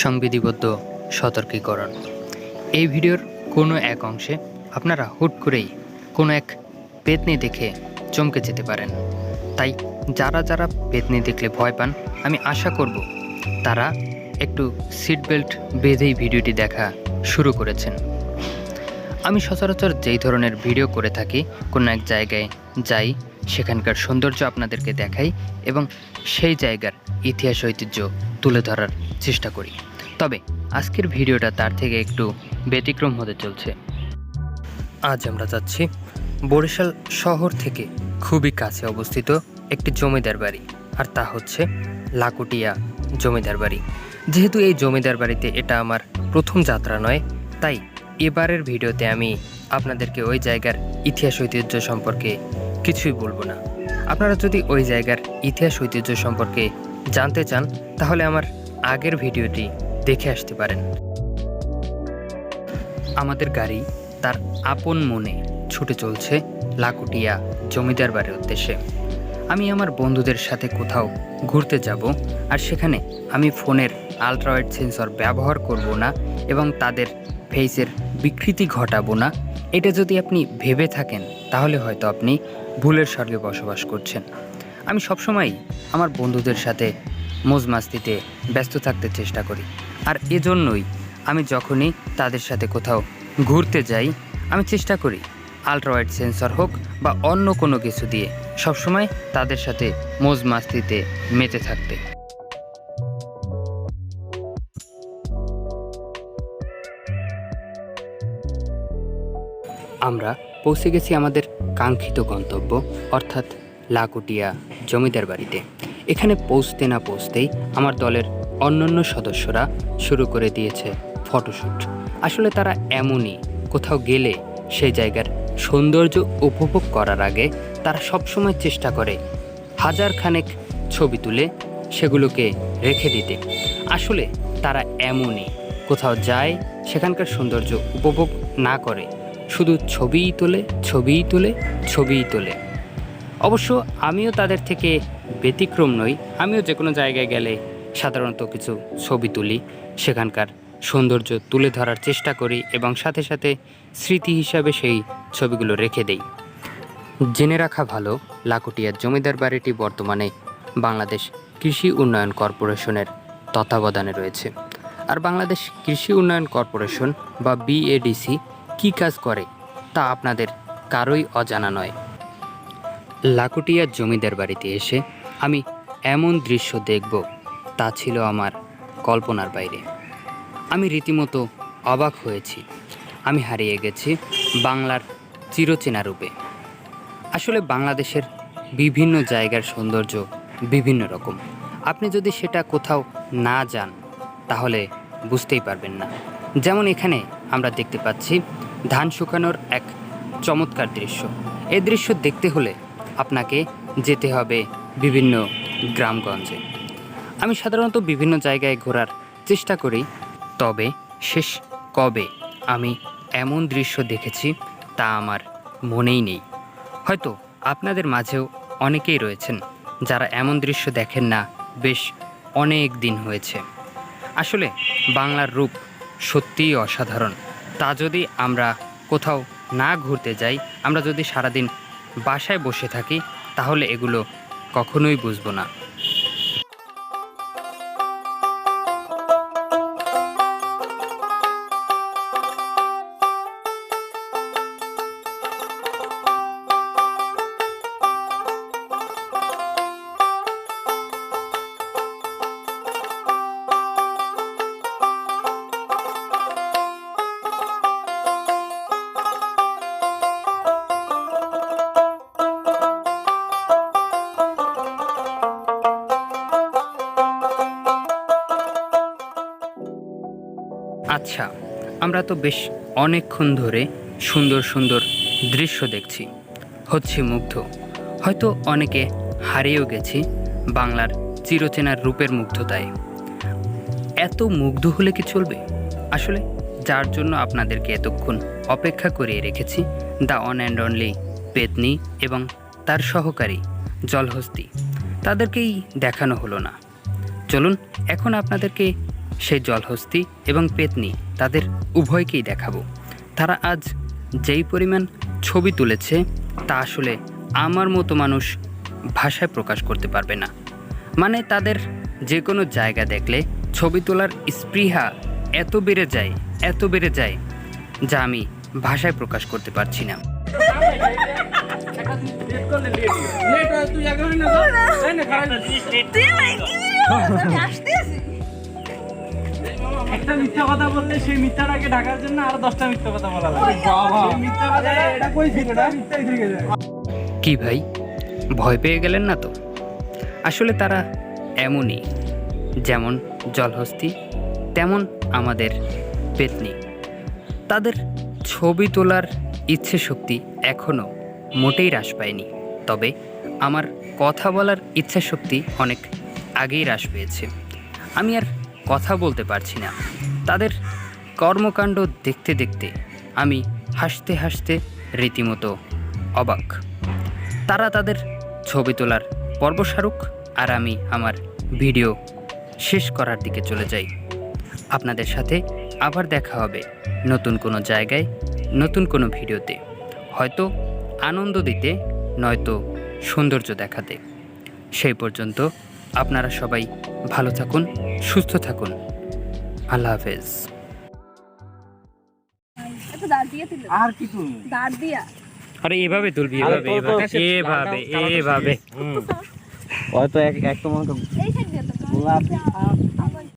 সংবিধিবদ্ধ সতর্কীকরণ। এই ভিডিওর কোনো এক অংশে আপনারা হুট করেই কোনো এক পেতনি দেখে চমকে যেতে পারেন। তাই যারা যারা পেতনি দেখলে ভয় পান, আমি আশা করব তারা একটু সিট বেল্ট বেঁধেই ভিডিওটি দেখা শুরু করেছেন। আমি সচরাচর যেই ধরনের ভিডিও করে থাকি, কোনো এক জায়গায় যাই সেখানকার সৌন্দর্য আপনাদেরকে দেখাই এবং সেই জায়গার ইতিহাস ঐতিহ্য তুলে ধরার চেষ্টা করি। তবে আজকের ভিডিওটা তার থেকে একটু ব্যতিক্রম হতে চলছে। আজ আমরা যাচ্ছি বরিশাল শহর থেকে খুবই কাছে অবস্থিত একটি জমিদার বাড়ি, আর তা হচ্ছে লাকুটিয়া জমিদার বাড়ি। যেহেতু এই জমিদার বাড়িতে এটা আমার প্রথম যাত্রা নয়, তাই এবারের ভিডিওতে আমি আপনাদেরকে ওই জায়গার ইতিহাস ঐতিহ্য সম্পর্কে কিছুই বলব না। আপনারা যদি ওই জায়গার ইতিহাস ঐতিহ্য সম্পর্কে জানতে চান, তাহলে আমার আগের ভিডিওটি দেখে আসতে পারেন। আমাদের গাড়ি তার আপন মনে ছুটে চলছে লাকুটিয়া জমিদার বাড়ির উদ্দেশ্যে। আমি আমার বন্ধুদের সাথে কোথাও ঘুরতে যাব আর সেখানে আমি ফোনের আলট্রাওয়েড সেন্সর ব্যবহার করব না এবং তাদের ফেসের বিকৃতি ঘটাবো না। এটা যদি আপনি ভেবে থাকেন, তাহলে হয়তো আপনি ভুলের স্বর্গে বসবাস করছেন। আমি সবসময় আমার বন্ধুদের সাথে মোজ মাস্তিতে ব্যস্ত থাকতে চেষ্টা করি। আর এজন্যই আমি যখনই তাদের সাথে কোথাও ঘুরতে যাই, আমি চেষ্টা করি আলট্রাওয়াইড সেন্সর হোক বা অন্য কোনো কিছু দিয়ে সবসময় তাদের সাথে মোজ মাস্তিতে মেতে থাকতে। আমরা পৌঁছে গেছি আমাদের কাঙ্ক্ষিত গন্তব্য, অর্থাৎ লাকুটিয়া জমিদার বাড়িতে। এখানে পৌঁছতে না পৌঁছতেই আমার দলের অন্যান্য সদস্যরা শুরু করে দিয়েছে ফটোশ্যুট আসলে তারা এমনই, কোথাও গেলে সেই জায়গার সৌন্দর্য উপভোগ করার আগে তারা সবসময় চেষ্টা করে হাজার খানেক ছবি তুলে সেগুলোকে রেখে দিতে। আসলে তারা এমনই, কোথাও যায় সেখানকার সৌন্দর্য উপভোগ না করে শুধু ছবিই তোলে ছবিই তোলে ছবিই তোলে। অবশ্য আমিও তাদের থেকে ব্যতিক্রম নই। আমিও যে কোনো জায়গায় গেলে সাধারণত কিছু ছবি তুলি। সেখানকার সৌন্দর্য তুলে ধরার চেষ্টা করি এবং সাথে সাথে স্মৃতি হিসাবে সেই ছবিগুলো রেখে দেই। জেনে রাখা ভালো, লাকুটিয়ার জমিদার বাড়িটি বর্তমানে বাংলাদেশ কৃষি উন্নয়ন কর্পোরেশনের তত্ত্বাবধানে রয়েছে। আর বাংলাদেশ কৃষি উন্নয়ন কর্পোরেশন বা বিএডিসি কী কাজ করে, তা আপনাদের কারোই অজানা নয়। লাকুটিয়ার জমিদার বাড়িতে এসে আমি এমন দৃশ্য দেখব, তা ছিল আমার কল্পনার বাইরে। আমি রীতিমতো অবাক হয়েছি। আমি হারিয়ে গেছি বাংলার চিরচেনা রূপে। আসলে বাংলাদেশের বিভিন্ন জায়গার সৌন্দর্য বিভিন্ন রকম। আপনি যদি সেটা কোথাও না যান, তাহলে বুঝতেই পারবেন না। যেমন এখানে আমরা দেখতে পাচ্ছি ধান শুকানোর এক চমৎকার দৃশ্য। এই দৃশ্য দেখতে হলে আপনাকে যেতে হবে বিভিন্ন গ্রামগঞ্জে। আমি সাধারণত বিভিন্ন জায়গায় ঘোরার চেষ্টা করি, তবে শেষ কবে আমি এমন দৃশ্য দেখেছি তা আমার মনেই নেই। হয়তো আপনাদের মাঝেও অনেকেই রয়েছেন যারা এমন দৃশ্য দেখেন না বেশ অনেক দিন হয়েছে। আসলে বাংলার রূপ সত্যিই অসাধারণ। তা যদি আমরা কোথাও না ঘুরতে যাই, আমরা যদি সারাদিন বাসায় বসে থাকি, তাহলে এগুলো কখনোই বুঝব না। আচ্ছা আমরা তো বেশ অনেকক্ষণ ধরে সুন্দর সুন্দর দৃশ্য দেখছি। হচ্ছে মুগ্ধ। হয়তো অনেকে হারিয়েও গেছি বাংলার চিরচেনার রূপের মুগ্ধতায়। এত মুগ্ধ হলে কি চলবে? আসলে যার জন্য আপনাদেরকে এতক্ষণ অপেক্ষা করিয়ে রেখেছি, দ্য অন অ্যান্ড অনলি পেতনি এবং তার সহকারী জলহস্তি। তাদেরকেই দেখানো হলো না। চলুন, এখন আপনাদেরকে সেই জলহস্তি এবং পেতনি তাদের উভয়কেই দেখাবো। তারা আজ যেই পরিমাণ ছবি তুলেছে তা আসলে আমার মতো মানুষ ভাষায় প্রকাশ করতে পারবে না। মানে তাদের যে কোনো জায়গা দেখলে ছবি তোলার স্পৃহা এত বেড়ে যায় এত বেড়ে যায় যা আমি ভাষায় প্রকাশ করতে পারছি না। তুই একটা মিথ্যা কথা বললে সেই মিথ্যাটাকে ঢাকার জন্য আরও দশটা মিথ্যা কথা বলা লাগে। মিথ্যা কথা এটা কই ছিল মিথ্যাই থেকে যায় কি ভাই? ভয় পেয়ে গেলেন না তো? আসলে তারা এমনই। যেমন জলহস্তি তেমন আমাদের পেতনি। তাদের ছবি তোলার ইচ্ছে শক্তি এখনও মোটেই হ্রাস পায়নি। তবে আমার কথা বলার ইচ্ছা শক্তি অনেক আগেই হ্রাস পেয়েছে। আমি আর কথা বলতে পারছি না। তাদের কর্মকাণ্ড দেখতে দেখতে আমি হাসতে হাসতে রীতিমতো অবাক। তারা তাদের ছবি তোলার পর্ব সারুক আর আমি আমার ভিডিও শেষ করার দিকে চলে যাই। আপনাদের সাথে আবার দেখা হবে নতুন কোনো জায়গায়, নতুন কোনো ভিডিওতে। হয়তো আনন্দ দিতে, নয়তো সৌন্দর্য দেখাতে। সেই পর্যন্ত আপনারা সবাই ভালো থাকুন সুস্থ থাকুন। আল্লাহ হাফেজ। দিল আর কি তুমি দাঁড় দিয়া। আরে এভাবে তুলবি এভাবে এভাবে এভাবে এভাবে হয়তো এক এক তোমাকে মনে এই সাইড দিয়ে তো। গোলাপি।